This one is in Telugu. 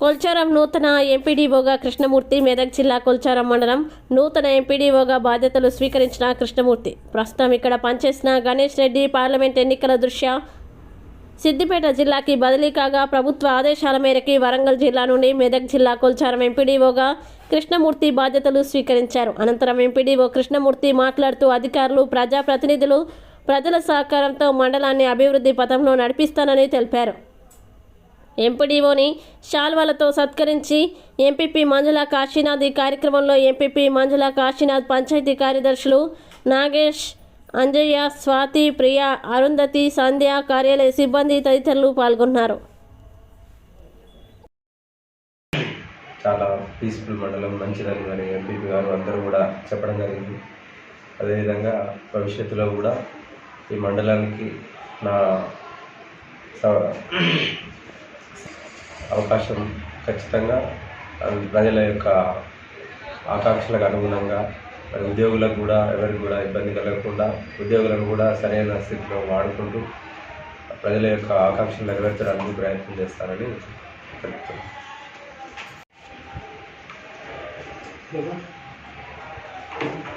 కొల్చారం నూతన ఎంపీడీఓగా కృష్ణమూర్తి మెదక్ జిల్లా కొల్చారం మండలం నూతన ఎంపీడీఓగా బాధ్యతలు స్వీకరించిన కృష్ణమూర్తి. ప్రస్తుతం ఇక్కడ పనిచేసిన గణేష్ రెడ్డి పార్లమెంట్ ఎన్నికల దృష్ట్యా సిద్దిపేట జిల్లాకి బదిలీ కాగా ప్రభుత్వ ఆదేశాల మేరకి వరంగల్ జిల్లా నుండి మెదక్ జిల్లా కొల్చారం ఎంపీడీఓగా కృష్ణమూర్తి బాధ్యతలు స్వీకరించారు. అనంతరం ఎంపీడీఓ కృష్ణమూర్తి మాట్లాడుతూ అధికారులు ప్రజాప్రతినిధులు ప్రజల సహకారంతో మండలాన్ని అభివృద్ధి పథంలో నడిపిస్తానని తెలిపారు. ఎంపీడీఓని శాల్వాలతో సత్కరించి ఎంపీపీ మంజుల కాశీనాథ్ ఈ కార్యక్రమంలో ఎంపీపీ మంజుల కాశీనాథ్ పంచాయతీ కార్యదర్శులు నాగేష్ అంజయ్య స్వాతి ప్రియ అరుంధతి సంధ్య కార్యాలయ సిబ్బంది తదితరులు పాల్గొన్నారు. చాలా పీస్ఫుల్ మండలం మంచిదని మరి ఎంపీపీ గారు అందరూ కూడా చెప్పడం జరిగింది. అదేవిధంగా భవిష్యత్తులో కూడా ఈ మండలానికి నా అవకాశం ఖచ్చితంగా ప్రజల యొక్క ఆకాంక్షలకు అనుగుణంగా మరి ఉద్యోగులకు కూడా ఎవరికి కూడా ఇబ్బంది కలగకుండా ఉద్యోగులను కూడా సరైన స్థితిలో వాడుకుంటూ ప్రజల యొక్క ఆకాంక్షలు నెరవేర్చడానికి ప్రయత్నం చేస్తారని తెలుపుతున్నాను Thank